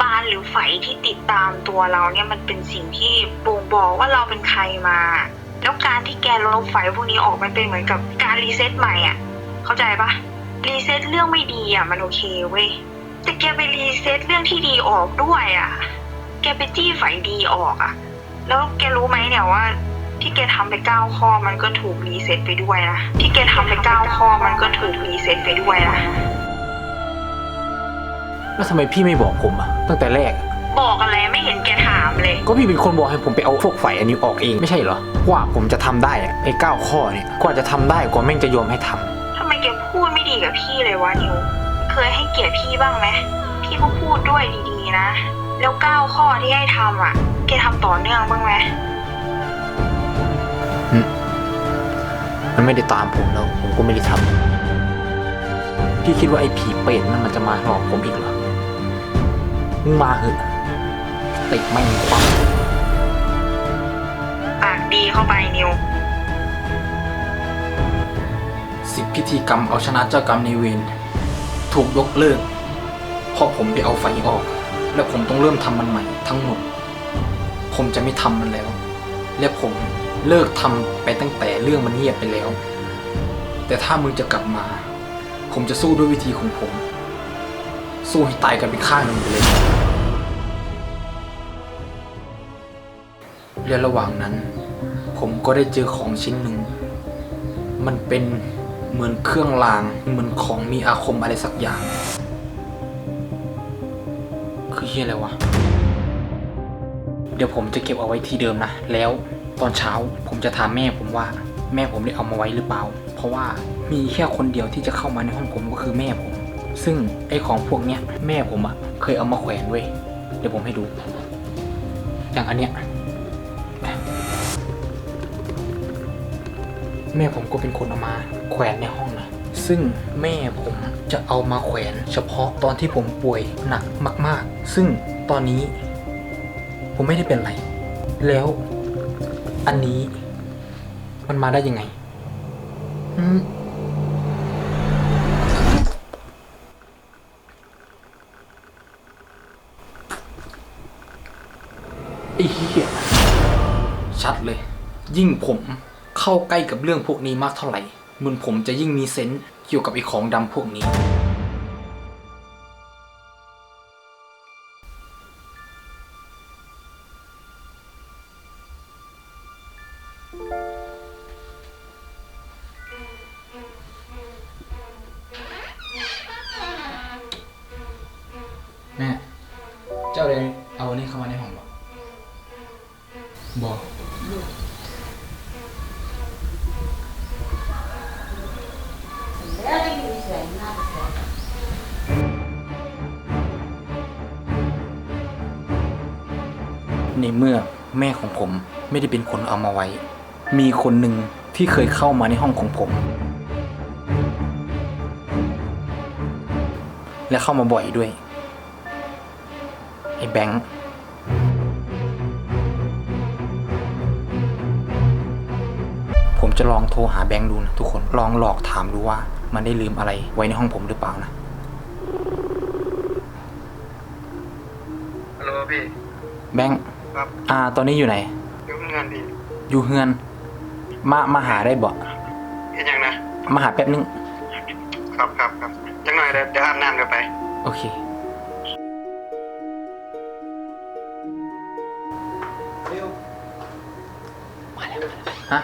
ปานหรือไฝที่ติดตามตัวเราเนี่ยมันเป็นสิ่งที่บ่งบอกว่าเราเป็นใครมา แล้วการที่แกลบไฝพวกนี้ออกมันเป็นเหมือนกับการรีเซ็ตใหม่อะ เข้าใจปะรีเซ็ตเรื่องไม่ดีอะมันโอเคเว้ยแต่แกไปรีเซ็ตเรื่องที่ดีออกด้วยอะ แกไปจี้ไฝดีออกอะ แล้วแกรู้ไหมเนี่ยว่าที่แกทำไปเก้าข้อมันก็ถูกรีเซ็ตไปด้วยนะ ที่แกทำไปเก้าข้อมันก็ถูกรีเซ็ตไปด้วยนะ แล้วทำไมพี่ไม่บอกผมอะตั้งแต่แรกอะบอกอะไรไม่เห็นแกถามเลย ก็พี่เป็นคนบอกให้ผมไปเอาพวกไฟอันนี้ออกเองไม่ใช่เหรอ กว่าผมจะทำได้อะไอ้เก้าข้อเนี่ยกว่าจะทำได้กว่าแม่งจะยอมให้ทำทำไมแกพูดไม่ดีกับพี่เลยวะนิว เคยให้เกียรติพี่บ้างไหม พี่ก็พูดด้วยดีๆนะ แล้วเก้าข้อที่ให้ทำอะ แกทำต่อเนื่องบ้างไหม มันไม่ได้ตามผมแล้ว ผมก็ไม่ได้ทำพี่คิดว่าไอ้ผีเป็ดนั่นมันจะมาหลอกผมอีกเหรอ มึงมาเหอะติดไม่งความปากดีเข้าไปนิว สิบพิธีกรรมเอาชนะเจ้ากรรมในายเวรถูกยกเลิกเพราะผมไปเอาไฟออก แล้วผมต้องเริ่มทำมันใหม่ทั้งหมด ผมจะไม่ทำมันแล้ว และผมเลิกทำไปตั้งแต่เรื่องมันเงียบไปแล้ว แต่ถ้ามึงจะกลับมา ผมจะสู้ด้วยวิธีของผม สู้ให้ตายกันเป็นข้างหนึ่งไปเลย และระหว่างนั้น ผมก็ได้เจอของชิ้นหนึ่ง มันเป็นเหมือนเครื่องราง เหมือนของมีอาคมอะไรสักอย่าง คือเฮียอะไรวะ เดี๋ยวผมจะเก็บเอาไว้ที่เดิมนะ แล้วตอนเช้าผมจะถามแม่ผมว่า แม่ผมได้เอามาไว้หรือเปล่า เพราะว่ามีแค่คนเดียวที่จะเข้ามาในห้องผมก็คือแม่ผม ซึ่งไอ้ของพวกเนี้ยแม่ผมอะเคยเอามาแขวนเว้ย เดี๋ยวผมให้ดู อย่างอันเนี้ย แม่ผมก็เป็นคนเอามาแขวนในห้องนะซึ่งแม่ผมจะเอามาแขวนเฉพาะตอนที่ผมป่วยหนักมาก ๆ ซึ่งตอนนี้ ผมไม่ได้เป็นไร แล้วอันนี้มันมาได้ยังไงอืมไอ้เหี้ยชัดเลย ยิ่งผม เข้าใกล้กับเรื่องพวกนี้มากเท่าไหร่มันผมจะยิ่งมีเซนส์เกี่ยวกับไอ้ของดำพวกนี้ ในเมื่อแม่ของผมไม่ได้เป็นคนเอามาไว้ มีคนหนึ่งที่เคยเข้ามาในห้องของผม และเข้ามาบ่อยด้วย ไอ้แบงค์ผมจะลองโทรหาแบงค์ดูนะทุกคนลองหลอกถามดูว่า มันได้ลืมอะไรไว้ในห้องผมหรือเปล่านะฮัลโหลพี่ แบงค์ ครับอ่า ตอนนี้อยู่ไหนอยุ่งงานพี่อยู่เฮือน มามาหาได้บ่เห็นยังนะ มาหาแป๊บนึง ครับครับครับจังหน่อยเดี๋ยวเดี๋ยวอาบน้ำกันไป โอเคเร็วมาแล้วมาแล้วฮะ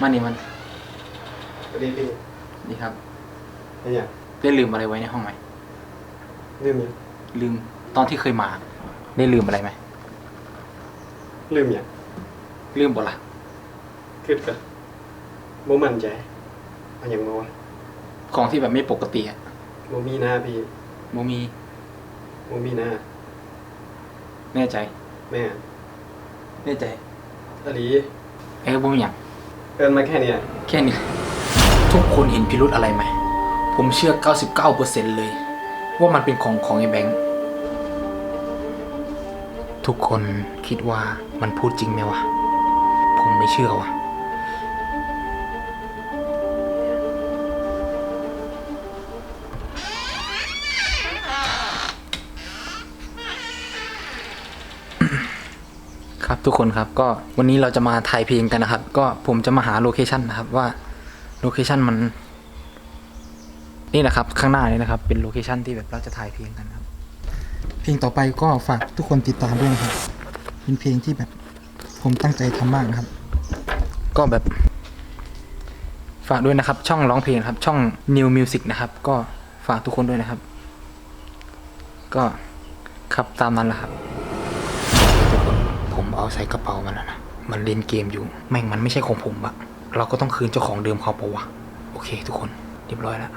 มานี่มันสวัสดีพี่ดีครับ เห็นยังได้ลืมอะไรไว้ในห้องไหมลืมยังลืมตอนที่เคยมา ได้ลืมอะไรไหมลืมยังลืมบ่ละคิดกันโมมั่นใจเอาอย่างโมวะของที่แบบไม่ปกติอะโมมีหน้าพี่โมมีโมมีหน้าแน่ใจ แม่แน่ใจอลีเอ้ยบ่มีอย่างเอินมาแค่เนี้ยแค่นี้ ทุกคนเห็นพิรุธอะไรไหมผมเชื่อ 99%เลย ว่ามันเป็นของของไอ้แบงค์ ทุกคนคิดว่ามันพูดจริงไหมวะ ผมไม่เชื่อวะครับทุกคนครับก็วันนี้เราจะมาถ่ายเพลงกันนะครับ ก็ผมจะมาหาโลเคชันนะครับว่าโลเคชันมัน นี่นะครับข้างหน้านี่นะครับ เป็นโลเคชันที่แบบเราจะถ่ายเพลงกันครับ เพลงต่อไปก็ฝากทุกคนติดตามด้วยนะครับ เป็นเพลงที่แบบผมตั้งใจทำมากนะครับ ก็แบบ ฝากด้วยนะครับ ช่องร้องเพลงครับ ช่อง New Music นะครับ ก็ฝากทุกคนด้วยนะครับ ก็ครับตามนั้นแหละครับทุกคนผมเอาใส่กระเป๋ามันแล้วนะ มันเล่นเกมอยู่ แม่งมันไม่ใช่ของผมอะเราก็ต้องคืนเจ้าของเดิมเขาปะวะ โอเค ทุกคนเรียบร้อยแล้ว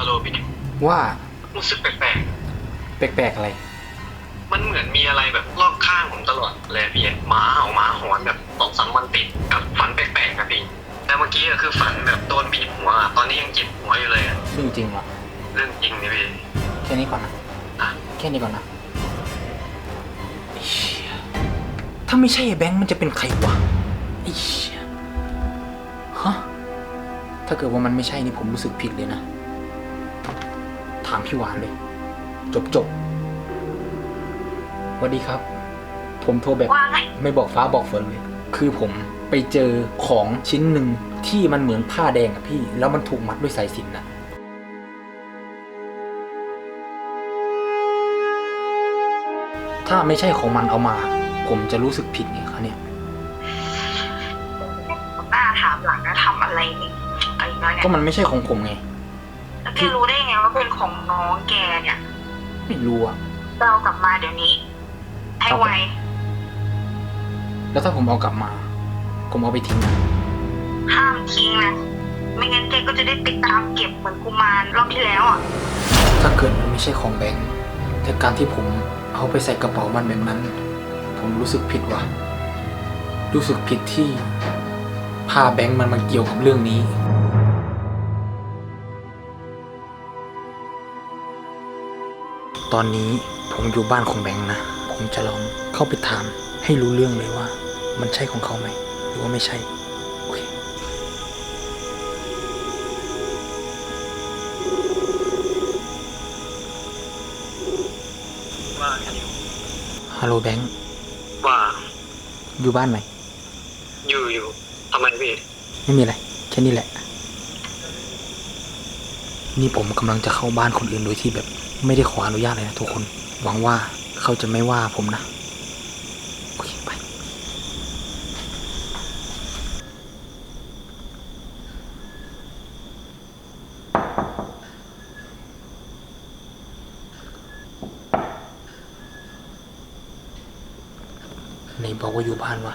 ฮัลโหลพี่นิก ว่ารู้สึกแปลกแปลกๆอะไร ๆ มันเหมือนมีอะไรแบบรอบข้างผมตลอดเลยพี่หมาเห่าหมาหอนแบบสองสามวันติดกับฝันแปลกๆนะพี่แต่เมื่อกี้อะคือฝันแบบโดนบีบหัวอะตอนนี้ยังเจ็บหัวอยู่เลยอะเรื่องจริงเหรอ เรื่องจริงนี่พี่ แค่นี้ก่อนนะ อะ แค่นี้ก่อนนะไอ้เชี่ยถ้าไม่ใช่ไอ้แบงค์มันจะเป็นใครวะไอ้เชี่ยฮะ ถ้าเกิดว่ามันไม่ใช่นี่ผมรู้สึกผิดเลยนะถามพี่หวานเลย จบจบสวัสดีครับ ผมโทรแบบว่าไงไม่บอกฟ้าบอกฝนเลย คือผมไปเจอของชิ้นหนึ่งที่มันเหมือนผ้าแดงอะพี่ แล้วมันถูกมัดด้วยสายสิญจนอะถ้าไม่ใช่ของมันเอามา ผมจะรู้สึกผิดไงคะเนี่ย หน้าถามหลังนะทำอะไรนี่ไอ้น้อยเนี่ยก็มันไม่ใช่ของผมไงแล้วแกรู้ได้ไงว่าเป็นของน้องแกเนี่ยไม่รู้อะเรากลับมาเดี๋ยวนี้ ให้ไว แล้วถ้าผมเอากลับมา ผมเอาไปทิ้งอะห้ามทิ้งนะ ไม่งั้นแกก็จะได้ไปตามเก็บเหมือนกุมารรอบที่แล้วอะ ถ้าเกิดมันไม่ใช่ของแบงค์แต่การที่ผมเอาไปใส่กระเป๋ามันแบบนั้น ผมรู้สึกผิดว่ะ รู้สึกผิดที่พาแบงค์มันมาเกี่ยวกับเรื่องนี้ ตอนนี้ผมอยู่บ้านของแบงค์นะ ผมจะลองเข้าไปถามให้รู้เรื่องเลยว่า มันใช่ของเขาไหม หรือว่าไม่ใช่ โอเค ว่าพี่นิวฮัลโหลแบงค์ ว่าอยู่บ้านไหม อยู่อยู่ทำไมพี่ไม่มีอะไร แค่นี้แหละ นี่ผมกำลังจะเข้าบ้านคนอื่นโดยที่แบบ ไม่ได้ขออนุญาตเลยนะทุกคน หวังว่าเขาจะไม่ว่าผมนะ โอเคไป ไหนบอกว่าอยู่บ้านวะ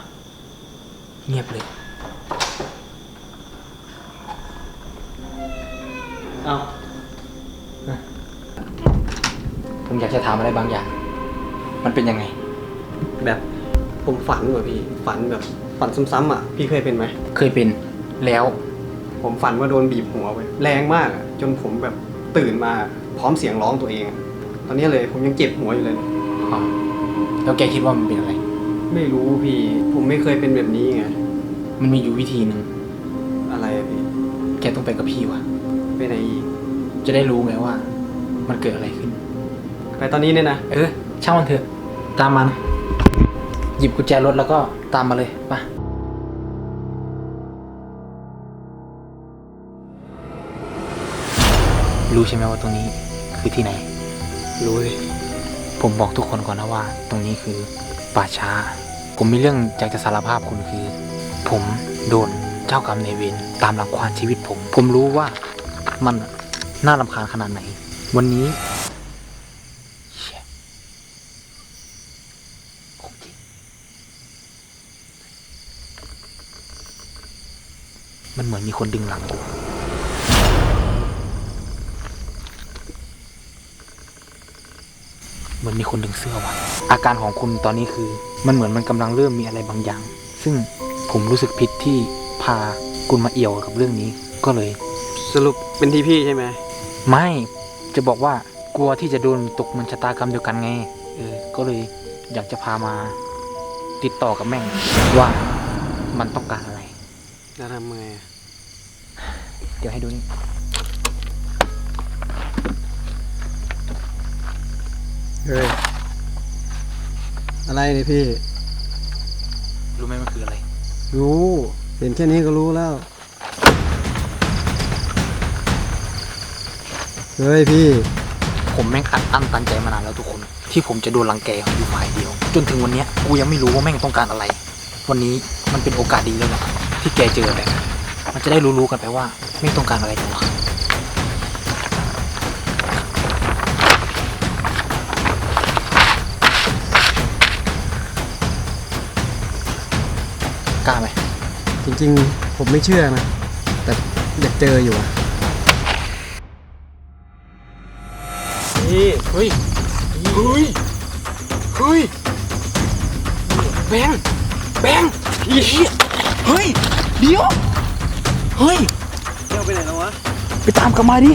เงียบเลย เอ้า ผมอยากจะถามอะไรบางอย่าง มันเป็นยังไง แบบผมฝันว่ะพี่ ฝันแบบฝันซ้ำๆอะ พี่เคยเป็นไหม เคยเป็นแล้ว ผมฝันว่าโดนบีบหัวไปแรงมากอะจนผมแบบตื่นมาพร้อมเสียงร้องตัวเองอะตอนนี้เลยผมยังเจ็บหัวอยู่เลยอ๋อแล้วแกคิดว่ามันเป็นอะไร ไม่รู้พี่ ผมไม่เคยเป็นแบบนี้ไง มันมีอยู่วิธีหนึ่งอะไรอะพี่ แกต้องไปกับพี่วะ ไปไหนอีก จะได้รู้ไงว่า มันเกิดอะไรขึ้น ไปตอนนี้เนี่ยนะ เออช่างมันเถอะ ตามมานะหยิบกุญแจรถแล้วก็ตามมาเลยไปรู้ใช่ไหมว่าตรงนี้คือที่ไหน รู้สิผมบอกทุกคนก่อนนะว่า ตรงนี้คือป่าช้า ผมมีเรื่องอยากจะสารภาพคุณคือ ผมโดนเจ้ากรรมในายเวรตามรังควานชีวิตผม ผมรู้ว่ามันน่ารำคาญขนาดไหน วันนี้เชี่ยของจริง มันเหมือนมีคนดึงหลังกูเหมือนมีคนดึงเสื้อไว้อาการของคุณตอนนี้คือ มันเหมือนมันกำลังเริ่มมีอะไรบางอย่าง ซึ่งผมรู้สึกผิดที่พาคุณมาเอี่ยวกับเรื่องนี้ ก็เลย สรุปเป็นที่พี่ใช่ไหมไม่จะบอกว่ากลัวที่จะโดนตกเหมันชะตากรรมเดียวกันไง เออ ก็เลยอยากจะพามาติดต่อกับแม่งว่ามันต้องการอะไร แล้วทำไงอะเดี๋ยวให้ดูนี่เฮ้ยอะไรเนี่ยพี่ รู้ไหมมันคืออะไร รู้ เห็นแค่นี้ก็รู้แล้ว เฮ้ยพี่ ผมแม่งอัดอั้นตันใจมานานแล้วทุกคน ที่ผมจะโดนรังแกอยู่ฝ่ายเดียว จนถึงวันเนี้ยกูยังไม่รู้ว่าแม่งต้องการอะไร วันนี้มันเป็นโอกาสดีแล้วนะ ที่แกเจอแบบมันจะได้รู้ๆกันไปว่า ไม่งต้องการอะไรกันวะกล้าไหมจริงๆ ผมไม่เชื่อนะ แต่อยากเจออยู่อะเฮ้ยเฮ้ยเฮ้ยเฮ้ยแบงค์แบงค์อีเหี้ยเฮ้ย เดี๋ยว เฮ้ย เที่ยวไปไหนแล้ววะ ไปตามกลับมาดิ